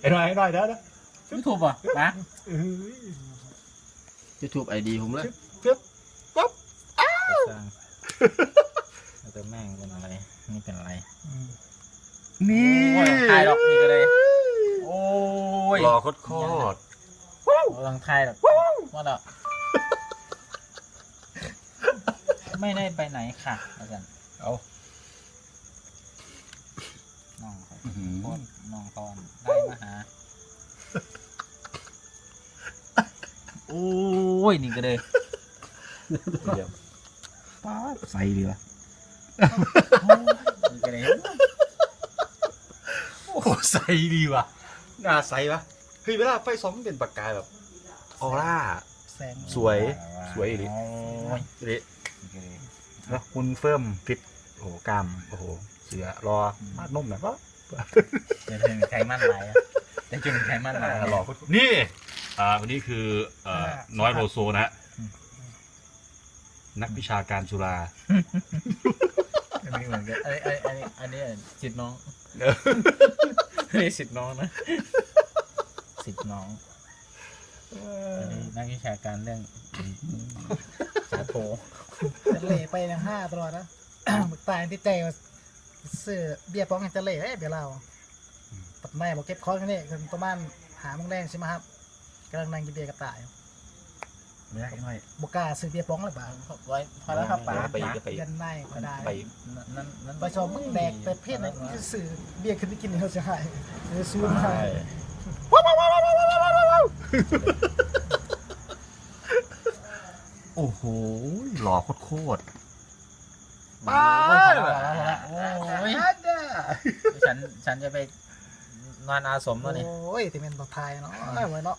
ไอ้หน่อยไอ้หน่อยเดี๋ยวนะยูทูบอะนะเอ้ยยูทูบไอดีผมเลยเจ็บปั๊บแต่แม่งเป็นอะไร นี่เป็นอะไร นี่โอ้ยถ่ายดอกนี่ก็เลยโอ้ยรอโคตรโคตรลองทายหรอกว่าดอกไม่ได้ไปไหนค่ะอาจารย์เอา น้องเขา อื้อหือ โคตรน้องตอนได้มาหา โอ้ย นี่ก็เลยเดี๋ยวป้าดใส่ดีวะนี่ก็เลยโอ้โหใส่ดีว่ะหน้าใสวะเฮ้ยเวลาไฟซ้อมมันเป็นปากกายแบบออร่า แสงสวย สวยดิโอ้ยเละนี่ก็เลยเนาะคุณเฟิร์มฟิตโอ้โหกล้ามโอ้โห เสือรอมาดนุ่มหน่อยปะ เดี๋ยวจะมีใครมั่นหลายอะเดี๋ยวจะมีใครมั่นหลายรอนี่ อ่าวันนี้คือเอ่อน้อยโลโซนะฮะนักวิชาการจุฬาไม่เหมือนกันอันนี้อันนี้อันนี้อันนี้สิทธิ์น้องเออ อันนี้สิทธิ์น้องนะสิทธิ์น้องอันนี้นักวิชาการเรื่องสาโทจะเล่ไปทั้งห้าตลอดนะมึกตายที่ใจว่า ซื้อเบียร์ป้องกันจะเล่เอ้ยเบียร์เราปัดไม่บอกเก็บคอกันนี่คือประมาณหาโมงแรงใช่ไหมครับกำลังนั่งกินเบียร์กับตายไม่ได้ไม่บกล้าซื้อเบียร์ป้องเลยบ้าไว้พอแล้วครับป๋าไปไปยันในก็ได้ไปนั่นนั่นไปชมมึงแดกแต่เพศนั้นคือซื้อเบียร์ขึ้นไปกินเขาจะหายซื้อซูนให้โอ้โหหล่อโคตรโอ้ยพอแล้วพอแล้วพอแล้วโอ้ย ฉันฉันจะไปนอนอาสมแล้วนี่ โอ้ยแต่เป็นตัวไทยเนาะไว้เนาะ